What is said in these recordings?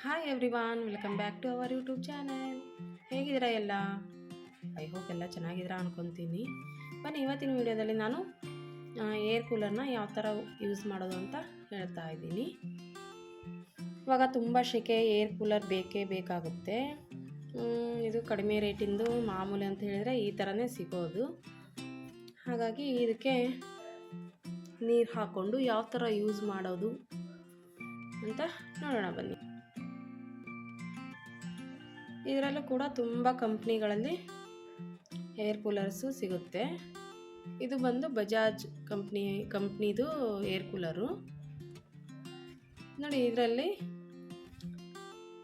Hi everyone welcome back to our YouTube channel ಹೇಗಿದ್ದೀರಾ ಎಲ್ಲ? I hope ಎಲ್ಲ ಚೆನ್ನಾಗಿದ್ದೀರಾ ಅನ್ಕೊತೀನಿ. ಬನ್ನಿ, ಇವತ್ತಿನ ವಿಡಿಯೋದಲ್ಲಿ ನಾನು ಏರ್ ಕೂಲರ್ನ ಯಾವ ಥರ ಯೂಸ್ ಮಾಡೋದು ಅಂತ ಹೇಳ್ತಾ ಇದ್ದೀನಿ. ಇವಾಗ ತುಂಬ ಶೆಕೆ ಏರ್ ಕೂಲರ್ ಬೇಕೇ ಬೇಕಾಗುತ್ತೆ. ಇದು ಕಡಿಮೆ ರೇಟಿಂದು ಮಾಮೂಲಿ ಅಂತ ಹೇಳಿದರೆ ಈ ಥರನೇ ಸಿಗೋದು. ಹಾಗಾಗಿ ಇದಕ್ಕೆ ನೀರು ಹಾಕ್ಕೊಂಡು ಯಾವ ಥರ ಯೂಸ್ ಮಾಡೋದು ಅಂತ ನೋಡೋಣ ಬನ್ನಿ. ಇದರಲ್ಲೂ ಕೂಡ ತುಂಬ ಕಂಪ್ನಿಗಳಲ್ಲಿ ಏರ್ ಕೂಲರ್ಸು ಸಿಗುತ್ತೆ. ಇದು ಬಂದು ಬಜಾಜ್ ಕಂಪ್ನಿ, ಕಂಪ್ನಿದು ಏರ್ ಕೂಲರು. ನೋಡಿ, ಇದರಲ್ಲಿ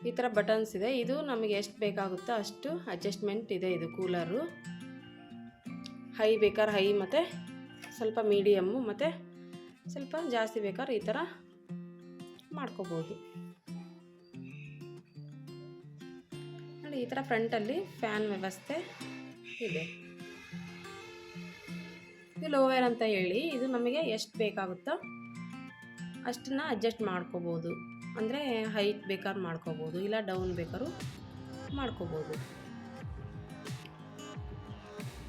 ಈ ಥರ ಬಟನ್ಸ್ ಇದೆ. ಇದು ನಮಗೆ ಎಷ್ಟು ಬೇಕಾಗುತ್ತೋ ಅಷ್ಟು ಅಡ್ಜಸ್ಟ್ಮೆಂಟ್ ಇದೆ ಇದು ಕೂಲರು. ಹೈ ಬೇಕಾದ್ರೆ ಹೈ ಮತ್ತು ಸ್ವಲ್ಪ ಮೀಡಿಯಮ್ಮು ಮತ್ತು ಸ್ವಲ್ಪ ಜಾಸ್ತಿ ಬೇಕಾದ್ರೆ ಈ ಥರ ಮಾಡ್ಕೋಬೋದು. ನೋಡಿ ಈ ಥರ ಫ್ರಂಟಲ್ಲಿ ಫ್ಯಾನ್ ವ್ಯವಸ್ಥೆ ಇದೆ. ಇದು ಲೋವೇರ್ ಅಂತ ಹೇಳಿ, ಇದು ನಮಗೆ ಎಷ್ಟು ಬೇಕಾಗುತ್ತೋ ಅಷ್ಟನ್ನ ಅಡ್ಜಸ್ಟ್ ಮಾಡ್ಕೋಬೋದು. ಅಂದರೆ ಹೈಟ್ ಬೇಕಾದ್ರೆ ಮಾಡ್ಕೋಬೋದು, ಇಲ್ಲ ಡೌನ್ ಬೇಕಾದ್ರೂ ಮಾಡ್ಕೋಬೋದು.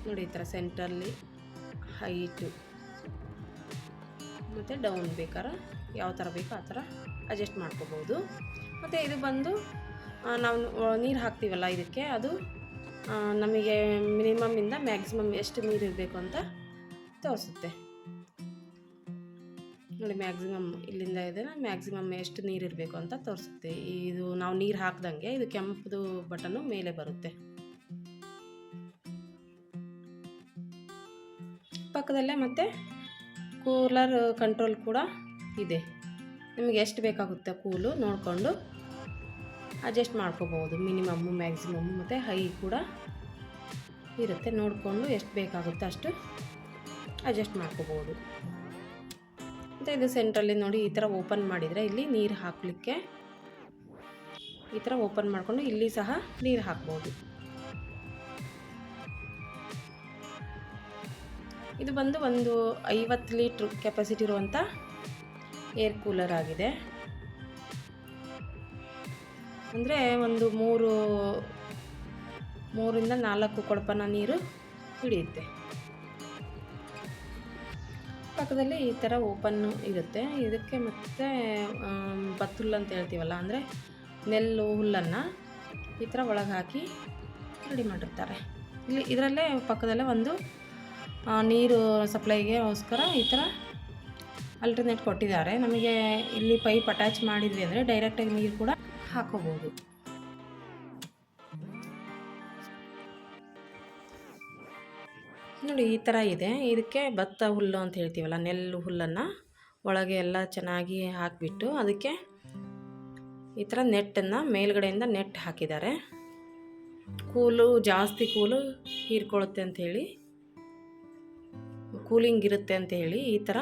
ನೋಡಿ ಈ ಥರ ಸೆಂಟ್ರಲ್ಲಿ ಹೈಟು ಮತ್ತು ಡೌನ್ ಬೇಕಾದ್ರೆ ಯಾವ ಥರ ಬೇಕೋ ಆ ಥರ ಅಡ್ಜಸ್ಟ್ ಮಾಡ್ಕೋಬೋದು. ಮತ್ತು ಇದು ಬಂದು ನಾವು ನೀರು ಹಾಕ್ತೀವಲ್ಲ ಇದಕ್ಕೆ, ಅದು ನಮಗೆ ಮಿನಿಮಮ್ಮಿಂದ ಮ್ಯಾಕ್ಸಿಮಮ್ ಎಷ್ಟು ನೀರು ಇರಬೇಕು ಅಂತ ತೋರಿಸುತ್ತೆ. ನೋಡಿ ಮ್ಯಾಕ್ಸಿಮಮ್ ಇಲ್ಲಿಂದ ಇದೆ ಮ್ಯಾಕ್ಸಿಮಮ್ ಎಷ್ಟು ನೀರು ಇರಬೇಕು ಅಂತ ತೋರಿಸುತ್ತೆ. ಇದು ನಾವು ನೀರು ಹಾಕ್ದಂಗೆ ಇದು ಕೆಂಪದು ಬಟನು ಮೇಲೆ ಬರುತ್ತೆ. ಪಕ್ಕದಲ್ಲೇ ಮತ್ತೆ ಕೂಲರ್ ಕಂಟ್ರೋಲ್ ಕೂಡ ಇದೆ. ನಿಮಗೆ ಎಷ್ಟು ಬೇಕಾಗುತ್ತೆ ಕೂಲು ನೋಡಿಕೊಂಡು ಅಡ್ಜಸ್ಟ್ ಮಾಡ್ಕೋಬೋದು ಮಿನಿಮಮ್ಮು ಮ್ಯಾಕ್ಸಿಮಮ್ಮು ಮತ್ತು ಹೈ ಕೂಡ ಇರುತ್ತೆ. ನೋಡಿಕೊಂಡು ಎಷ್ಟು ಬೇಕಾಗುತ್ತೆ ಅಷ್ಟು ಅಡ್ಜಸ್ಟ್ ಮಾಡ್ಕೋಬೋದು ಮತ್ತು ಇದು ಸೆಂಟ್ರಲ್ಲಿ ನೋಡಿ ಈ ಥರ ಓಪನ್ ಮಾಡಿದರೆ ಇಲ್ಲಿ ನೀರು ಹಾಕಲಿಕ್ಕೆ ಈ ಥರ ಓಪನ್ ಮಾಡಿಕೊಂಡು ಇಲ್ಲಿ ಸಹ ನೀರು ಹಾಕ್ಬೋದು. ಇದು ಬಂದು ಒಂದು ಐವತ್ತು ಲೀಟ್ರ್ ಕೆಪಾಸಿಟಿ ಇರುವಂಥ ಏರ್ ಕೂಲರ್ ಆಗಿದೆ. ಅಂದರೆ ಒಂದು ಮೂರು, ಮೂರಿಂದ ನಾಲ್ಕು ಕೊಡಪನ ನೀರು ಹಿಡಿಯುತ್ತೆ. ಪಕ್ಕದಲ್ಲಿ ಈ ಥರ ಓಪನ್ನು ಇರುತ್ತೆ. ಇದಕ್ಕೆ ಮತ್ತೆ ಬತ್ತುಲ್ ಬತ್ತುಲ್ಲು ಅಂತ ಹೇಳ್ತೀವಲ್ಲ, ಅಂದರೆ ನೆಲ್ಲು, ಹುಲ್ಲನ್ನು ಈ ಥರ ಒಳಗೆ ಹಾಕಿ ರೆಡಿ ಮಾಡಿರ್ತಾರೆ. ಇಲ್ಲಿ ಇದರಲ್ಲೇ ಪಕ್ಕದಲ್ಲೇ ಒಂದು ನೀರು ಸಪ್ಲೈಗೆ ಸಪ್ಲೈಗೆಗೋಸ್ಕರ ಈ ಥರ ಅಲ್ಟರ್ನೇಟ್ ಕೊಟ್ಟಿದ್ದಾರೆ. ನಮಗೆ ಇಲ್ಲಿ ಪೈಪ್ ಅಟ್ಯಾಚ್ ಮಾಡಿದ್ವಿ ಅಂದರೆ ಡೈರೆಕ್ಟಾಗಿ ನೀರು ಕೂಡ ಹಾಕೋಬೋದು ನೋಡಿ, ಈ ಥರ ಇದೆ. ಇದಕ್ಕೆ ಭತ್ತ ಹುಲ್ಲು ಅಂತ ಹೇಳ್ತೀವಲ್ಲ, ನೆಲ್ಲು ಹುಲ್ಲನ್ನು ಒಳಗೆ ಎಲ್ಲ ಚೆನ್ನಾಗಿ ಹಾಕಿಬಿಟ್ಟು ಅದಕ್ಕೆ ಈ ಥರ ನೆಟ್ಟನ್ನು ಮೇಲ್ಗಡೆಯಿಂದ ನೆಟ್ ಹಾಕಿದ್ದಾರೆ. ಕೂಲು, ಜಾಸ್ತಿ ಕೂಲು ಹೀರ್ಕೊಳ್ಳುತ್ತೆ ಅಂಥೇಳಿ ಕೂಲಿಂಗ್ ಇರುತ್ತೆ ಅಂತ ಹೇಳಿ ಈ ಥರ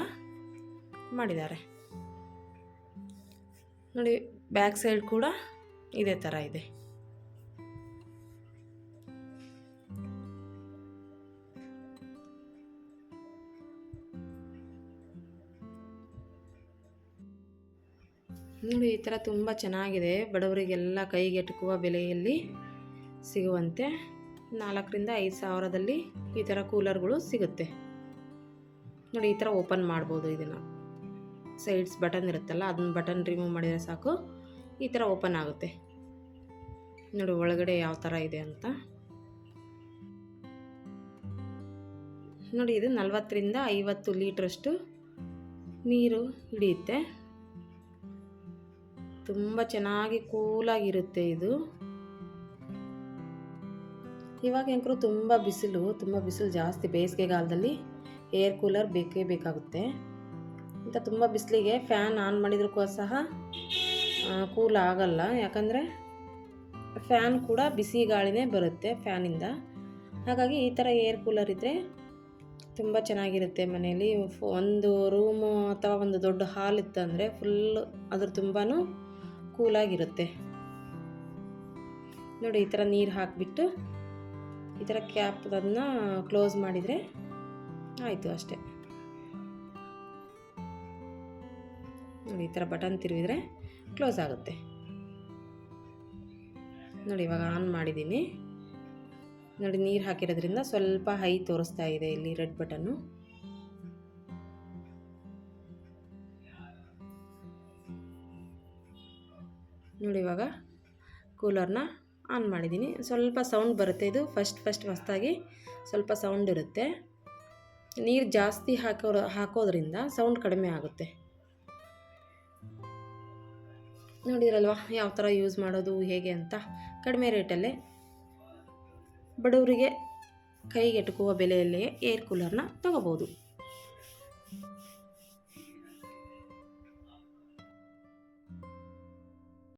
ಮಾಡಿದ್ದಾರೆ. ನೋಡಿ ಬ್ಯಾಕ್ ಸೈಡ್ ಕೂಡ ಇದೇ ಥರ ಇದೆ. ನೋಡಿ, ಈ ಥರ ತುಂಬ ಚೆನ್ನಾಗಿದೆ. ಬಡವರಿಗೆಲ್ಲ ಕೈಗೆಟುಕುವ ಬೆಲೆಯಲ್ಲಿ ಸಿಗುವಂತೆ ನಾಲ್ಕರಿಂದ ಐದು ಸಾವಿರದಲ್ಲಿ ಈ ಥರ ಕೂಲರ್ಗಳು ಸಿಗುತ್ತೆ. ನೋಡಿ, ಈ ಥರ ಓಪನ್ ಮಾಡ್ಬೋದು ಇದನ್ನು. ಸೈಡ್ಸ್ ಬಟನ್ ಇರುತ್ತಲ್ಲ, ಅದನ್ನ ಬಟನ್ ರಿಮೂವ್ ಮಾಡಿದರೆ ಸಾಕು. ಈ ಥರ ಓಪನ್ ಆಗುತ್ತೆ. ನೋಡಿ ಒಳಗಡೆ ಯಾವ ಥರ ಇದೆ ಅಂತ. ನೋಡಿ, ಇದು ನಲವತ್ತರಿಂದ ಐವತ್ತು ಲೀಟ್ರಷ್ಟು ನೀರು ಹಿಡಿಯುತ್ತೆ. ತುಂಬ ಚೆನ್ನಾಗಿ ಕೂಲಾಗಿರುತ್ತೆ ಇದು. ಇವಾಗ ಹೆಂಕರು ತುಂಬ ಬಿಸಿಲು ತುಂಬ ಬಿಸಿಲು ಜಾಸ್ತಿ ಬೇಸಿಗೆಗಾಲದಲ್ಲಿ ಏರ್ ಕೂಲರ್ ಬೇಕೇ ಬೇಕಾಗುತ್ತೆ. ಇಂಥ ತುಂಬ ಬಿಸಿಲಿಗೆ ಫ್ಯಾನ್ ಆನ್ ಮಾಡಿದ್ರೂ ಸಹ ಕೂಲ್ ಆಗಲ್ಲ. ಯಾಕಂದರೆ ಫ್ಯಾನ್ ಕೂಡ ಬಿಸಿ ಗಾಳಿನೇ ಬರುತ್ತೆ ಫ್ಯಾನಿಂದ. ಹಾಗಾಗಿ ಈ ಥರ ಏರ್ ಕೂಲರ್ ಇದ್ದರೆ ತುಂಬ ಚೆನ್ನಾಗಿರುತ್ತೆ ಮನೆಯಲ್ಲಿ. ಒಂದು ರೂಮು ಅಥವಾ ಒಂದು ದೊಡ್ಡ ಹಾಲ್ ಇತ್ತಂದರೆ ಫುಲ್ ಅದ್ರ ತುಂಬಾ ಕೂಲಾಗಿರುತ್ತೆ ನೋಡಿ, ಈ ಥರ ನೀರು ಹಾಕಿಬಿಟ್ಟು ಈ ಥರ ಕ್ಯಾಪ್ ಅದನ್ನು ಕ್ಲೋಸ್ ಮಾಡಿದರೆ ಆಯಿತು ಅಷ್ಟೇ. ನೋಡಿ, ಈ ಥರ ಬಟನ್ ತಿರುವಿದರೆ ಕ್ಲೋಸ್ ಆಗುತ್ತೆ. ನೋಡಿ, ಇವಾಗ ಆನ್ ಮಾಡಿದ್ದೀನಿ. ನೋಡಿ, ನೀರು ಹಾಕಿರೋದ್ರಿಂದ ಸ್ವಲ್ಪ ಹೈ ತೋರಿಸ್ತಾ ಇದೆ ಇಲ್ಲಿ ರೆಡ್ ಬಟನ್ನು ನೋಡಿ, ಇವಾಗ ಕೂಲರ್ನ ಆನ್ ಮಾಡಿದ್ದೀನಿ. ಸ್ವಲ್ಪ ಸೌಂಡ್ ಬರುತ್ತೆ ಇದು. ಫಸ್ಟ್ ಫಸ್ಟ್ ಮಸ್ತಾಗಿ ಸ್ವಲ್ಪ ಸೌಂಡ್ ಇರುತ್ತೆ. ನೀರು ಜಾಸ್ತಿ ಹಾಕೋ ಹಾಕೋದ್ರಿಂದ ಸೌಂಡ್ ಕಡಿಮೆ ಆಗುತ್ತೆ. ನೋಡಿದ್ರಲ್ವ? ಯಾವ ಥರ ಯೂಸ್ ಮಾಡೋದು, ಹೇಗೆ ಅಂತ? ಕಡಿಮೆ ರೇಟಲ್ಲೇ ಬಡವರಿಗೆ ಕೈಗೆಟುಕುವ ಬೆಲೆಯಲ್ಲೇ ಏರ್ ಕೂಲರ್ನ ತಗೋಬೋದು.